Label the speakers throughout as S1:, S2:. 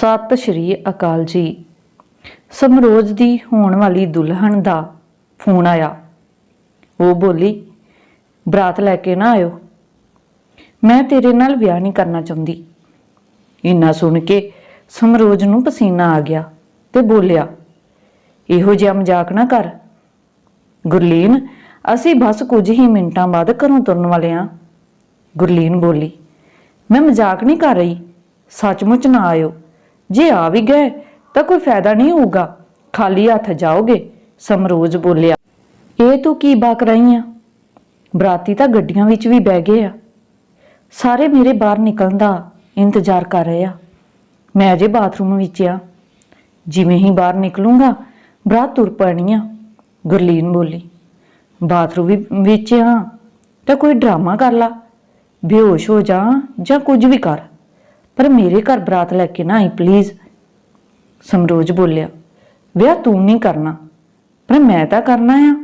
S1: ਸਤਿ ਸ਼੍ਰੀ ਅਕਾਲ ਜੀ। ਸਮਰੋਜ ਦੀ ਹੋਣ ਵਾਲੀ ਦੁਲਹਨ ਦਾ ਫੋਨ ਆਇਆ। ਉਹ ਬੋਲੀ, ਬਰਾਤ ਲੈ ਕੇ ਨਾ ਆਇਓ। ਮੈਂ ਤੇਰੇ ਨਾਲ ਵਿਆਹ ਨਹੀਂ ਕਰਨਾ ਚਾਹੁੰਦੀ। ਇੰਨਾ ਸੁਣ ਕੇ ਸਮਰੋਜ ਨੂੰ ਪਸੀਨਾ ਆ ਗਿਆ ਤੇ ਬੋਲਿਆ, ਇਹੋ ਜਿਹਾ ਮਜ਼ਾਕ ਨਾ ਕਰ। ਗੁਰਲੀਨ, ਅਸੀਂ ਬਸ ਕੁਝ ਹੀ ਮਿੰਟਾਂ ਬਾਅਦ ਘਰੋਂ ਤੁਰਨ ਵਾਲੇ ਹਾਂ ਗੁਰਲੀਨ ਬੋਲੀ, ਮੈਂ ਮਜ਼ਾਕ ਨਹੀਂ ਕਰ ਰਹੀ। ਸੱਚਮੁੱਚ ਨਾ ਆਇਓ। ਜੇ ਆ ਵੀ ਗਏ, ਤਾਂ ਕੋਈ ਫਾਇਦਾ ਨਹੀਂ ਹੋਊਗਾ। ਖਾਲੀ ਹੱਥ ਜਾਓਗੇ, ਸਮਰੋਜ ਬੋਲਿਆ। ਇਹ ਤੂੰ ਕੀ ਬਾਕ ਰਹੀ ਆ? ਬਰਾਤੀ ਤਾਂ ਗੱਡੀਆਂ ਵਿੱਚ ਵੀ ਬਹਿ ਗਏ ਆ। ਸਾਰੇ ਮੇਰੇ ਬਾਹਰ ਨਿਕਲਣ ਦਾ ਇੰਤਜ਼ਾਰ ਕਰ ਰਹੇ ਆ। ਮੈਂ ਅਜੇ ਬਾਥਰੂਮ ਵਿੱਚ ਆ, ਜਿਵੇਂ ਹੀ ਬਾਹਰ ਨਿਕਲੂੰਗਾ, ਬਰਾਤ ਤੁਰ ਪੈਣੀ ਆ, ਗੁਰਲੀਨ ਬੋਲੀ। ਬਾਥਰੂਮ ਵਿੱਚ ਆ, ਤਾਂ ਕੋਈ ਡਰਾਮਾ ਕਰ ਲਾ। ਬੇਹੋਸ਼ ਹੋ ਜਾ ਜਾਂ ਕੁਝ ਵੀ ਕਰ। ਪਰ ਮੇਰੇ ਘਰ ਬਰਾਤ ਲੈ ਕੇ ਨਾ ਆਈ ਪਲੀਜ਼ ਸਮਰੋਜ ਬੋਲਿਆ, ਵਿਆਹ ਤੂੰ ਨਹੀਂ ਕਰਨਾ, ਪਰ ਮੈਂ ਤਾਂ ਕਰਨਾ ਆ।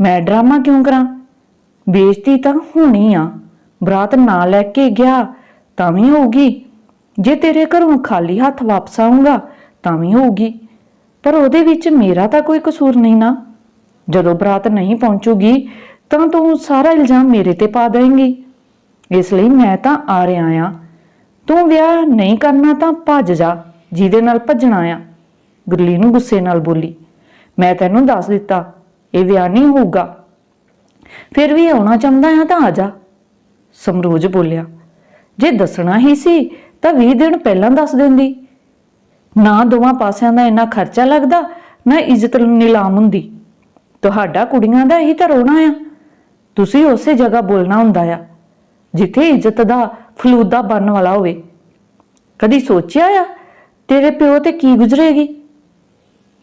S1: ਮੈਂ ਡਰਾਮਾ ਕਿਉਂ ਕਰਾਂ? ਬੇਇੱਜ਼ਤੀ ਤਾਂ ਹੋਣੀ ਆ। ਬਰਾਤ ਨਾ ਲੈ ਕੇ ਗਿਆ, ਤਾਂ ਵੀ ਹੋਊਗੀ। ਜੇ ਤੇਰੇ ਘਰੋਂ ਖਾਲੀ ਹੱਥ ਵਾਪਸ ਆਉਂਗਾ ਤਾਂ ਵੀ ਹੋਊਗੀ। ਪਰ ਉਹਦੇ ਵਿੱਚ ਮੇਰਾ ਤਾਂ ਕੋਈ ਕਸੂਰ ਨਹੀਂ ਨਾ। ਜਦੋਂ ਬਰਾਤ ਨਹੀਂ ਪਹੁੰਚੂਗੀ, ਤਾਂ ਤੂੰ ਸਾਰਾ ਇਲਜ਼ਾਮ ਮੇਰੇ ਤੇ ਪਾ ਦੇਂਗੀ। ਇਸ ਲਈ ਮੈਂ ਤਾਂ ਆ ਰਿਹਾ ਆ। ਤੂੰ ਵਿਆਹ ਨਹੀਂ ਕਰਨਾ ਤਾਂ ਭੱਜ ਜਾ, ਜਿਹਦੇ ਨਾਲ ਭੱਜਣਾ ਆ। ਗੁਰਲੀ ਨੂੰ ਗੁੱਸੇ ਨਾਲ ਬੋਲੀ, ਮੈਂ ਤੈਨੂੰ ਦੱਸ ਦਿੱਤਾ, ਇਹ ਵਿਆਹ ਨਹੀਂ ਹੋਊਗਾ। ਫਿਰ ਵੀ ਆਉਣਾ ਚਾਹੁੰਦਾ ਆ ਤਾਂ ਆ ਜਾ। ਸਮਰੋਜ ਬੋਲਿਆ, ਜੇ ਦੱਸਣਾ ਹੀ ਸੀ, ਤਾਂ 20 ਦਿਨ ਪਹਿਲਾਂ ਦੱਸ ਦਿੰਦੀ। ਨਾ ਦੋਵਾਂ ਪਾਸਿਆਂ ਦਾ ਇੰਨਾ ਖਰਚਾ ਲੱਗਦਾ, ਨਾ ਇੱਜ਼ਤ ਨਿਲਾਮ ਹੁੰਦੀ। ਤੁਹਾਡਾ ਕੁੜੀਆਂ ਦਾ ਇਹੀ ਤਾਂ ਰੋਣਾ ਆ। ਤੁਸੀਂ ਉਸੇ ਜਗ੍ਹਾ ਬੋਲਣਾ ਹੁੰਦਾ ਆ, ਜਿੱਥੇ ਇੱਜ਼ਤ ਦਾ ਫਲੂਦਾ ਬਣਨ ਵਾਲਾ ਹੋਵੇ। ਕਦੀ ਸੋਚਿਆ ਆ, ਤੇਰੇ ਪਿਓ ਤੇ ਕੀ ਗੁਜ਼ਰੇਗੀ?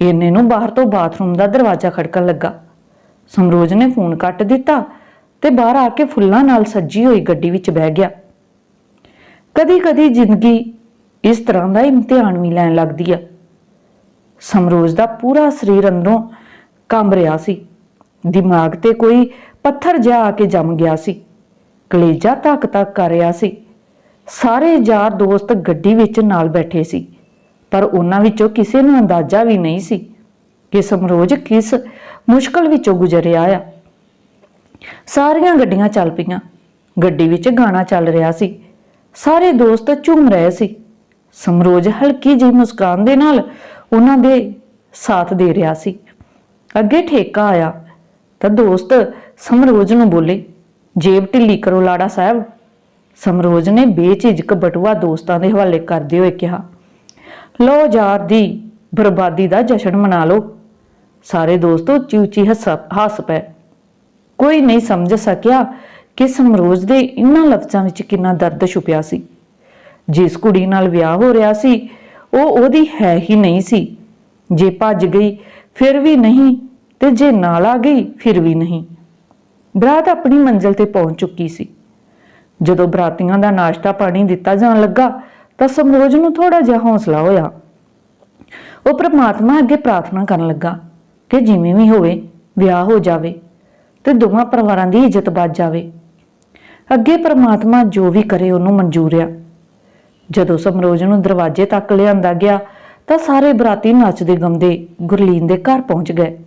S1: ਇਹਨੇ ਨੂੰ ਬਾਹਰ ਤੋਂ ਬਾਥਰੂਮ ਦਾ ਦਰਵਾਜ਼ਾ ਖੜਕਣ ਲੱਗਾ। ਸਮਰੋਜ ਨੇ ਫੋਨ ਕੱਟ ਦਿੱਤਾ ਤੇ ਬਾਹਰ ਆ ਕੇ ਫੁੱਲਾਂ ਨਾਲ ਸੱਜੀ ਹੋਈ ਗੱਡੀ ਵਿੱਚ ਬਹਿ ਗਿਆ। ਕਦੀ-ਕਦੀ ਜ਼ਿੰਦਗੀ ਇਸ ਤਰ੍ਹਾਂ ਦਾ ਇਮਤਿਹਾਨ ਵੀ ਲੈਣ ਲੱਗਦੀ ਆ। ਸਮਰੋਜ ਦਾ ਪੂਰਾ ਸਰੀਰ ਅੰਦਰੋਂ ਕੰਬ ਰਿਹਾ ਸੀ। ਦਿਮਾਗ ਤੇ ਕੋਈ ਪੱਥਰ ਜਿਹਾ ਆ ਕੇ ਜੰਮ ਗਿਆ ਸੀ। ਕਲੇਜਾ ਧੱਕ ਧੱਕ ਕਰ ਰਿਹਾ ਸੀ। ਸਾਰੇ ਯਾਰ ਦੋਸਤ ਗੱਡੀ ਵਿੱਚ ਨਾਲ ਬੈਠੇ ਸੀ, ਪਰ ਉਹਨਾਂ ਵਿੱਚੋਂ ਕਿਸੇ ਨੂੰ ਅੰਦਾਜ਼ਾ ਵੀ ਨਹੀਂ ਸੀ ਕਿ ਸਮਰੋਜ ਕਿਸ ਮੁਸ਼ਕਲ ਵਿੱਚੋਂ ਗੁਜ਼ਰ ਰਿਹਾ ਆ। ਸਾਰੀਆਂ ਗੱਡੀਆਂ ਚੱਲ ਪਈਆਂ, ਗੱਡੀ ਵਿੱਚ ਗਾਣਾ ਚੱਲ ਰਿਹਾ ਸੀ, ਸਾਰੇ ਦੋਸਤ ਝੂਮ ਰਹੇ ਸੀ। ਸਮਰੋਜ ਹਲਕੀ ਜਿਹੀ ਮੁਸਕਾਨ ਦੇ ਨਾਲ ਉਹਨਾਂ ਦੇ ਸਾਥ ਦੇ ਰਿਹਾ ਸੀ। ਅੱਗੇ ਠੇਕਾ ਆਇਆ ਤਾਂ ਦੋਸਤ ਸਮਰੋਜ ਨੂੰ ਬੋਲੇ, ਜੇਬ ਢਿੱਲੀ ਕਰੋ ਲਾੜਾ ਸਾਹਿਬ। ਸਮਰੋਜ ਨੇ ਬੇਝਿਜਕ ਬਟੂਆ ਦੋਸਤਾਂ ਦੇ ਹਵਾਲੇ ਕਰਦੇ ਹੋਏ ਕਿਹਾ ਲੋ ਯਾਰ ਦੀ, ਬਰਬਾਦੀ ਦਾ ਜਸ਼ਨ ਮਨਾ ਲਓ। ਸਾਰੇ ਦੋਸਤ ਉੱਚੀ ਉੱਚੀ ਹੱਸ ਹੱਸ ਪਏ ਕੋਈ ਨਹੀਂ ਸਮਝ ਸਕਿਆ ਕਿ ਸਮਰੋਜ ਦੇ ਇਨ੍ਹਾਂ ਲਫ਼ਜ਼ਾਂ ਵਿੱਚ ਕਿੰਨਾ ਦਰਦ ਛੁਪਿਆ ਸੀ। ਜਿਸ ਕੁੜੀ ਨਾਲ ਵਿਆਹ ਹੋ ਰਿਹਾ ਸੀ, ਉਹ ਉਹਦੀ ਹੈ ਹੀ ਨਹੀਂ ਸੀ। ਜੇ ਭੱਜ ਗਈ, ਫਿਰ ਵੀ ਨਹੀਂ, ਤੇ ਜੇ ਨਾਲ ਆ ਗਈ, ਫਿਰ ਵੀ ਨਹੀਂ। ਬਰਾਤ ਆਪਣੀ ਮੰਜ਼ਿਲ ਤੇ ਪਹੁੰਚ ਚੁੱਕੀ ਸੀ। ਜਦੋਂ ਬਰਾਤੀਆਂ ਦਾ ਨਾਸ਼ਤਾ ਪਾਣੀ ਦਿੱਤਾ ਜਾਣ ਲੱਗਾ ਤਾਂ ਸਮਰੋਜ ਨੂੰ ਥੋੜਾ ਜਿਹਾ ਹੌਸਲਾ ਹੋਇਆ। ਉਹ ਪ੍ਰਮਾਤਮਾ ਅੱਗੇ ਪ੍ਰਾਰਥਨਾ ਕਰਨ ਲੱਗਾ ਕਿ ਜਿਵੇਂ ਵੀ ਹੋਵੇ, ਵਿਆਹ ਹੋ ਜਾਵੇ ਤੇ ਦੋਵਾਂ ਪਰਿਵਾਰਾਂ ਦੀ ਇੱਜ਼ਤ ਬਚ ਜਾਵੇ। ਅੱਗੇ ਪ੍ਰਮਾਤਮਾ ਜੋ ਵੀ ਕਰੇ ਉਹਨੂੰ ਮਨਜ਼ੂਰ ਆ। ਜਦੋਂ ਸਮਰੋਜ ਨੂੰ ਦਰਵਾਜ਼ੇ ਤੱਕ ਲਿਆਂਦਾ ਗਿਆ ਤਾਂ ਸਾਰੇ ਬਰਾਤੀ ਨੱਚਦੇ ਗਮਦੇ ਗੁਰਲੀਨ ਦੇ ਘਰ ਪਹੁੰਚ ਗਏ।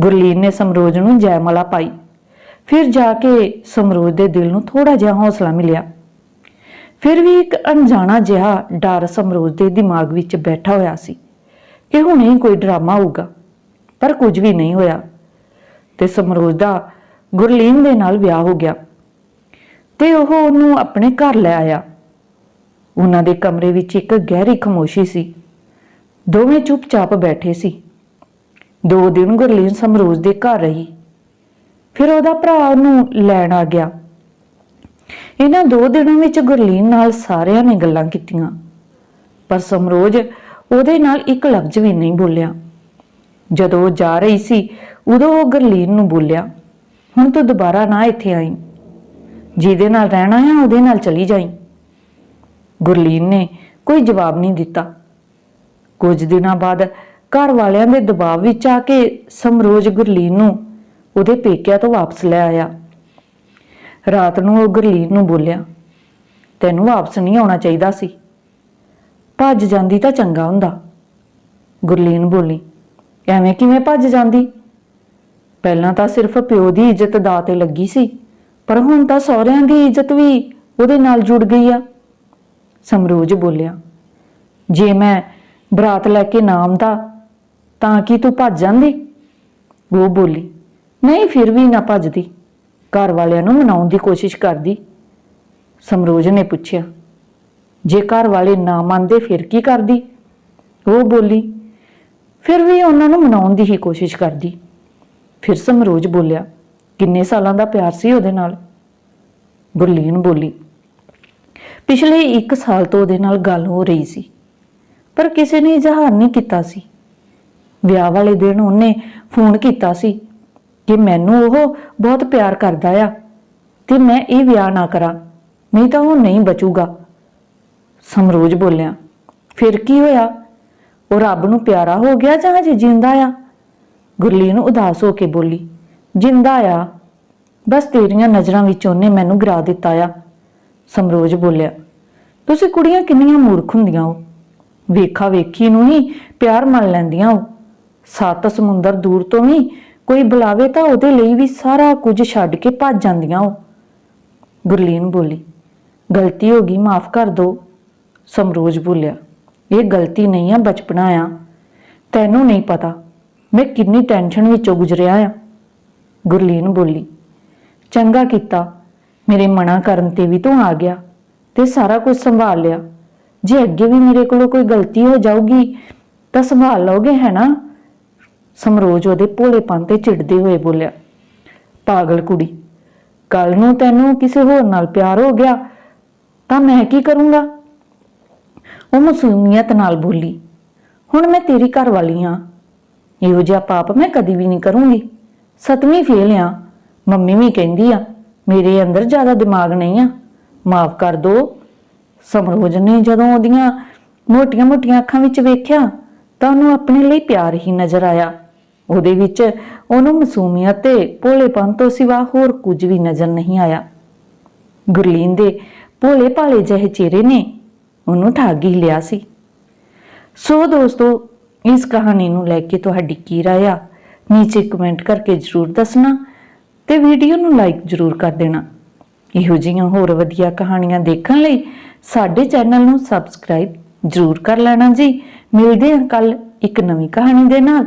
S1: ਗੁਰਲੀਨ ਨੇ ਸਮਰੋਜ ਨੂੰ ਜੈਮਾਲਾ ਪਾਈ। ਫਿਰ ਜਾ ਕੇ ਸਮਰੋਜ ਦੇ ਦਿਲ ਨੂੰ ਥੋੜਾ ਜਿਹਾ ਹੌਸਲਾ ਮਿਲਿਆ। ਫਿਰ ਵੀ ਇੱਕ ਅਣਜਾਣਾ ਜਿਹਾ ਡਰ ਸਮਰੋਜ ਦੇ ਦਿਮਾਗ ਵਿੱਚ ਬੈਠਾ ਹੋਇਆ ਸੀ ਕਿ ਹੁਣੇ ਹੀ ਕੋਈ ਡਰਾਮਾ ਹੋਊਗਾ, ਪਰ ਕੁਝ ਵੀ ਨਹੀਂ ਹੋਇਆ ਤੇ ਸਮਰੋਜ ਦਾ ਗੁਰਲੀਨ ਦੇ ਨਾਲ ਵਿਆਹ ਹੋ ਗਿਆ ਤੇ ਉਹ ਉਹਨੂੰ ਆਪਣੇ ਘਰ ਲੈ ਆਇਆ। ਉਹਨਾਂ ਦੇ ਕਮਰੇ ਵਿੱਚ ਇੱਕ ਗਹਿਰੀ ਖਮੋਸ਼ੀ ਸੀ। ਦੋਵੇਂ ਚੁੱਪਚਾਪ ਬੈਠੇ ਸੀ। ਦੋ ਦਿਨ ਗੁਰਲੀਨ ਸਮਰੋਜ ਦੇ ਘਰ ਰਹੀ। ਫਿਰ ਉਹਦਾ ਭਰਾ ਉਹਨੂੰ ਲੈਣ ਆ ਗਿਆ। ਇਹਨਾਂ ਦੋ ਦਿਨਾਂ ਵਿੱਚ ਗੁਰਲੀਨ ਨਾਲ ਸਾਰਿਆਂ ਨੇ ਗੱਲਾਂ ਕੀਤੀਆਂ। ਪਰ ਸਮਰੋਜ ਉਹਦੇ ਨਾਲ ਇੱਕ ਲਫ਼ਜ਼ ਵੀ ਨਹੀਂ ਬੋਲਿਆ। ਜਦੋਂ ਉਹ ਜਾ ਰਹੀ ਸੀ, ਉਦੋਂ ਉਹ ਗੁਰਲੀਨ ਨੂੰ ਬੋਲਿਆ, ਹੁਣ ਤੂੰ ਦੁਬਾਰਾ ਨਾ ਇੱਥੇ ਆਈ। ਜਿਹਦੇ ਨਾਲ ਰਹਿਣਾ ਹੈ ਉਹਦੇ ਨਾਲ ਚਲੀ ਜਾਈ। ਗੁਰਲੀਨ ਨੇ ਕੋਈ ਜਵਾਬ ਨਹੀਂ ਦਿੱਤਾ। ਕੁਝ ਦਿਨਾਂ ਬਾਅਦ ਘਰ ਵਾਲਿਆਂ ਦੇ ਦਬਾਅ ਵਿੱਚ ਆ ਕੇ ਸਮਰੋਜ ਗੁਰਲੀਨ ਨੂੰ ਉਹਦੇ ਪੇਕਿਆਂ ਤੋਂ ਵਾਪਸ ਲੈ ਆਇਆ। ਰਾਤ ਨੂੰ ਉਹ ਗੁਰਲੀਨ ਨੂੰ ਬੋਲਿਆ, ਤੈਨੂੰ ਵਾਪਸ ਨਹੀਂ ਆਉਣਾ ਚਾਹੀਦਾ ਸੀ। ਭੱਜ ਜਾਂਦੀ ਤਾਂ ਚੰਗਾ ਹੁੰਦਾ। ਗੁਰਲੀਨ ਬੋਲੀ, ਐਵੇਂ ਕਿਵੇਂ ਭੱਜ ਜਾਂਦੀ? ਪਹਿਲਾਂ ਤਾਂ ਸਿਰਫ ਪਿਓ ਦੀ ਇੱਜ਼ਤ ਦਾ ਤੇ ਲੱਗੀ ਸੀ, ਪਰ ਹੁਣ ਤਾਂ ਸਹੁਰਿਆਂ ਦੀ ਇੱਜ਼ਤ ਵੀ ਉਹਦੇ ਨਾਲ ਜੁੜ ਗਈ ਆ। ਸਮਰੋਜ ਬੋਲਿਆ, ਜੇ ਮੈਂ ਬਰਾਤ ਲੈ ਕੇ ਨਾਮ ਦਾ ਤਾਂ ਕੀ ਤੂੰ ਭੱਜ ਜਾਂਦੀ? ਉਹ ਬੋਲੀ ਨਹੀਂ, ਫਿਰ ਵੀ ਨਾ ਭੱਜਦੀ। ਘਰ ਵਾਲਿਆਂ ਨੂੰ ਮਨਾਉਣ ਦੀ ਕੋਸ਼ਿਸ਼ ਕਰਦੀ। ਸਮਰੋਜ ਨੇ ਪੁੱਛਿਆ, ਜੇ ਘਰ ਵਾਲੇ ਨਾ ਮੰਨਦੇ, ਫਿਰ ਕੀ ਕਰਦੀ? ਉਹ ਬੋਲੀ, ਫਿਰ ਵੀ ਉਹਨਾਂ ਨੂੰ ਮਨਾਉਣ ਦੀ ਹੀ ਕੋਸ਼ਿਸ਼ ਕਰਦੀ। ਫਿਰ ਸਮਰੋਜ ਬੋਲਿਆ, ਕਿੰਨੇ ਸਾਲਾਂ ਦਾ ਪਿਆਰ ਸੀ ਉਹਦੇ ਨਾਲ? ਗੁਰਲੀਨ ਬੋਲੀ, ਪਿਛਲੇ 1 ਸਾਲ ਤੋਂ ਉਹਦੇ ਨਾਲ ਗੱਲ ਹੋ ਰਹੀ ਸੀ, ਪਰ ਕਿਸੇ ਨੇ ਇਜ਼ਹਾਰ ਨਹੀਂ ਕੀਤਾ ਸੀ। ਵਿਆਹ ਵਾਲੇ ਦਿਨ ਉਹਨੇ ਫੋਨ ਕੀਤਾ ਸੀ ਕਿ ਮੈਨੂੰ ਉਹ ਬਹੁਤ ਪਿਆਰ ਕਰਦਾ ਆ ਤੇ ਮੈਂ ਇਹ ਵਿਆਹ ਨਾ ਕਰਾਂ, ਨਹੀਂ ਤਾਂ ਉਹ ਨਹੀਂ ਬਚੂਗਾ। ਸਮਰੋਜ ਬੋਲਿਆ, ਫਿਰ ਕੀ ਹੋਇਆ? ਉਹ ਰੱਬ ਨੂੰ ਪਿਆਰਾ ਹੋ ਗਿਆ ਜਾਂ ਹਜੇ ਜਿੰਦਾ ਆ? ਗੁਰਲੀਨ ਉਦਾਸ ਹੋ ਕੇ ਬੋਲੀ, ਜਿੰਦਾ ਆ। ਬਸ ਤੇਰੀਆਂ ਨਜ਼ਰਾਂ ਵਿੱਚ ਉਹਨੇ ਮੈਨੂੰ ਗਿਰਾ ਦਿੱਤਾ ਆ। ਸਮਰੋਜ ਬੋਲਿਆ, ਤੁਸੀਂ ਕੁੜੀਆਂ ਕਿੰਨੀਆਂ ਮੂਰਖ ਹੁੰਦੀਆਂ ਹੋ। ਵੇਖਾ ਵੇਖੀ ਨੂੰ ਹੀ ਪਿਆਰ ਮੰਨ ਲੈਂਦੀਆਂ ਹੋ। ਸੱਤ ਸਮੁੰਦਰ ਦੂਰ ਤੋਂ ਵੀ ਕੋਈ ਬੁਲਾਵੇ ਤਾਂ ਉਹਦੇ ਲਈ ਵੀ ਸਾਰਾ ਕੁਝ ਛੱਡ ਕੇ ਭੱਜ ਜਾਂਦੀਆਂ ਉਹ। ਗੁਰਲੀਨ ਬੋਲੀ, ਗਲਤੀ ਹੋ ਗਈ, ਮਾਫ ਕਰ ਦੋ। ਸਮਰੋਜ ਬੋਲਿਆ, ਇਹ ਗਲਤੀ ਨਹੀਂ ਆ, ਬਚਪਨਾ ਆ। ਤੈਨੂੰ ਨਹੀਂ ਪਤਾ, ਮੈਂ ਕਿੰਨੀ ਟੈਨਸ਼ਨ ਵਿੱਚੋਂ ਗੁਜ਼ਰਿਆ ਆ। ਗੁਰਲੀਨ ਬੋਲੀ, ਚੰਗਾ ਕੀਤਾ, ਮੇਰੇ ਮਨਾ ਕਰਨ ਤੇ ਵੀ ਤੂੰ ਆ ਗਿਆ ਤੇ ਸਾਰਾ ਕੁਝ ਸੰਭਾਲ ਲਿਆ। ਜੇ ਅੱਗੇ ਵੀ ਮੇਰੇ ਕੋਲੋਂ ਕੋਈ ਗਲਤੀ ਹੋ ਜਾਊਗੀ, ਤਾਂ ਸੰਭਾਲ ਲਓਗੇ, ਹੈ ਨਾ? ਸਮਰੋਜ ਉਹਦੇ ਭੋਲੇਪਨ ਤੇ ਚਿੜਦੇ ਹੋਏ ਬੋਲਿਆ, ਪਾਗਲ ਕੁੜੀ, ਕੱਲ ਨੂੰ ਤੈਨੂੰ ਕਿਸੇ ਹੋਰ ਨਾਲ ਪਿਆਰ ਹੋ ਗਿਆ, ਤਾਂ ਮੈਂ ਕੀ ਕਰੂੰਗਾ? ਉਹ ਮਸੂਮੀਅਤ ਨਾਲ ਬੋਲੀ, ਹੁਣ ਮੈਂ ਤੇਰੀ ਘਰ ਵਾਲੀ ਹਾਂ, ਇਹੋ ਜਿਹਾ ਪਾਪ ਮੈਂ ਕਦੀ ਵੀ ਨਹੀਂ ਕਰੂੰਗੀ। ਸਤਵੀਂ ਫੇਲ ਆ, ਮੰਮੀ ਵੀ ਕਹਿੰਦੀ ਆ, ਮੇਰੇ ਅੰਦਰ ਜ਼ਿਆਦਾ ਦਿਮਾਗ ਨਹੀਂ ਆ, ਮਾਫ ਕਰ ਦੋ। ਸਮਰੋਜ ਨੇ ਜਦੋਂ ਉਹਦੀਆਂ ਮੋਟੀਆਂ-ਮੋਟੀਆਂ ਅੱਖਾਂ ਵਿੱਚ ਵੇਖਿਆ, ਤਾਂ ਉਹਨੂੰ ਆਪਣੇ ਲਈ ਪਿਆਰ ਹੀ ਨਜ਼ਰ ਆਇਆ। ਉਹਦੇ ਵਿੱਚ ਉਹਨੂੰ ਮਾਸੂਮੀਅਤ ਤੇ ਭੋਲੇਪਨ ਤੋਂ ਸਿਵਾ ਹੋਰ ਕੁਝ ਵੀ ਨਜ਼ਰ ਨਹੀਂ ਆਇਆ। ਗੁਰਲੀਨ ਦੇ ਭੋਲੇ ਭਾਲੇ ਜਿਹੇ ਚਿਹਰੇ ਨੇ ਉਹਨੂੰ ਠੱਗ ਹੀ ਲਿਆ ਸੀ। ਸੋ ਦੋਸਤੋ, ਇਸ ਕਹਾਣੀ ਨੂੰ ਲੈ ਕੇ ਤੁਹਾਡੀ ਕੀ ਰਾਏ ਆ? ਨੀਚੇ ਕਮੈਂਟ ਕਰਕੇ ਜਰੂਰ ਦੱਸਣਾ ਤੇ ਵੀਡੀਓ ਨੂੰ ਲਾਈਕ ਜਰੂਰ ਕਰ ਦੇਣਾ। ਇਹੋ ਜਿਹੀਆਂ ਹੋਰ ਵਧੀਆ ਕਹਾਣੀਆਂ ਦੇਖਣ ਲਈ ਸਾਡੇ ਚੈਨਲ ਨੂੰ ਸਬਸਕ੍ਰਾਈਬ ਜਰੂਰ ਕਰ ਲੈਣਾ ਜੀ। ਮਿਲਦੇ ਹਾਂ ਕੱਲ ਇੱਕ ਨਵੀਂ ਕਹਾਣੀ ਦੇ ਨਾਲ।